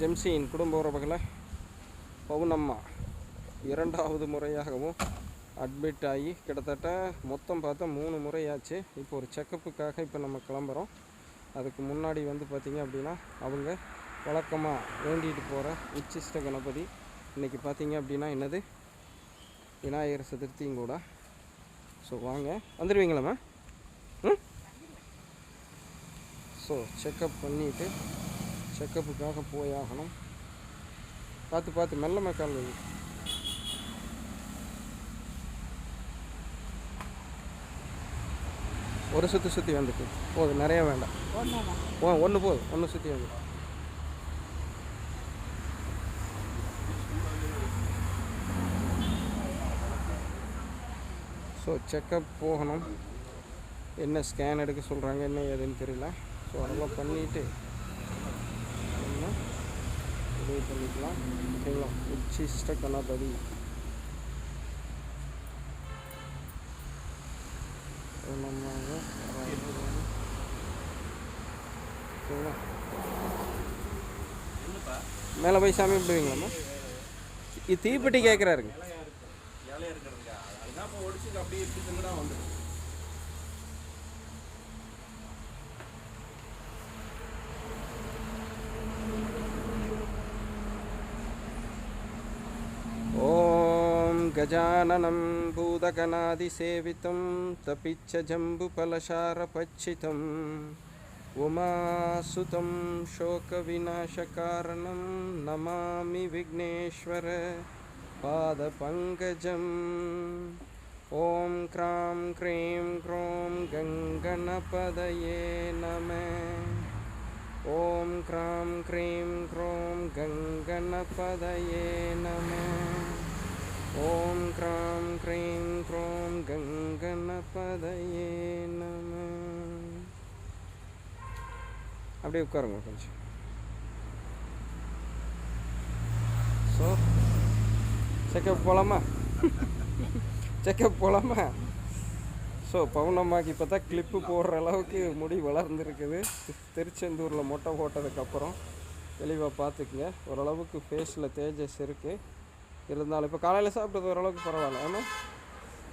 ஜெம்சியின் குடும்ப உறவுகளை பவுனம்மா இரண்டாவது முறையாகவும் அட்மிட் ஆகி கிட்டத்தட்ட மொத்தம் பார்த்தா மூணு முறையாச்சு. இப்போ ஒரு செக்கப்புக்காக இப்போ நம்ம கிளம்புறோம். அதுக்கு முன்னாடி வந்து பார்த்திங்க அப்படின்னா அவங்க வழக்கமாக வேண்டிட்டு போகிற உச்சிஷ்ட கணபதி. இன்றைக்கி பார்த்தீங்க அப்படின்னா என்னது? விநாயகர் சதுர்த்தியும் கூட. ஸோ வாங்க. வந்துடுவீங்களாம்மா ம்? ஸோ செக்கப் பண்ணிவிட்டு செக்கப்புக்காக போய் ஆகணும். பார்த்து பார்த்து மெல்ல மக்கால் ஒரு சுற்றி சுற்றி வந்துட்டு. போதும் நிறைய வேண்டாம். ஓ ஒன்று போதும் ஒன்று சுற்றி வந்து ஸோ செக்கப் போகணும். என்ன ஸ்கேன் எடுக்க சொல்கிறாங்க என்ன ஏதுன்னு தெரியல. ஸோ அதெல்லாம் பண்ணிவிட்டு இது பண்ணிக்கலாம். ஓகேங்களா? உச்சிஷ்ட கணபதி. நம்ம ஓகேங்களா? மேலே போய் சாமி கும்பிடுவீங்களாம்மா இது தீப்பெட்டி கேட்குறாருங்க गजाननं भूतगणादिसेवितं तपिच्च जम्बुफलसारपच्छितम् उमासुतं शोकविनाशकारणं नमामि विघ्नेश्वर पादपङ्कजम्। ॐ क्रां क्रीं क्रों गङ्गणपदये नमः। ॐ क्रां क्रीं क्रों गङ्गणपदये नमः நம அப்படியே உட்காருங்க கொஞ்சம். ஸோ செக்கப் போகலாமா செக்கப் போகலாமா ஸோ பவுனம்மாக்கு இப்போ தான் கிளிப்பு போடுற அளவுக்கு முடி வளர்ந்துருக்குது. திருச்செந்தூரில் மொட்டை போட்டதுக்கப்புறம் தெளிவாக பார்த்துக்குங்க. ஓரளவுக்கு ஃபேஸில் தேஜஸ் இருக்குது இருந்தாலும் இப்போ காலையில் சாப்பிட்டது ஓரளவுக்கு பரவாயில்ல. ஆனால்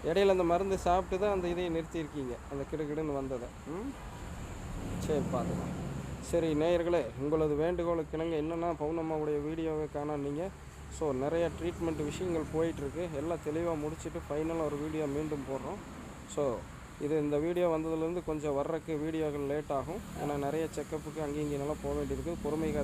இடையில அந்த மருந்து சாப்பிட்டு தான் அந்த இதையும் நிறுத்தியிருக்கீங்க. அந்த கிடுகிடுன்னு வந்ததை. ம்? சரி பார்த்துக்கலாம் சரி நேயர்களே உங்களது வேண்டுகோளுக்கு இணங்க என்னென்னா பவுனம்மாவுடைய வீடியோவை காணாதீங்க ஸோ நிறைய ட்ரீட்மெண்ட் விஷயங்கள் போயிட்டுருக்கு. எல்லாம் தெளிவாக முடிச்சுட்டு ஃபைனலாக ஒரு வீடியோ மீண்டும் போடுறோம். ஸோ இது இந்த வீடியோ வந்ததுலேருந்து கொஞ்சம் வர்றதுக்கு வீடியோக்கள் லேட் ஆகும். ஏன்னா நிறைய செக்கப்புக்கு அங்கேயும் இங்கேயெல்லாம் போக வேண்டியிருக்கு பொறுமை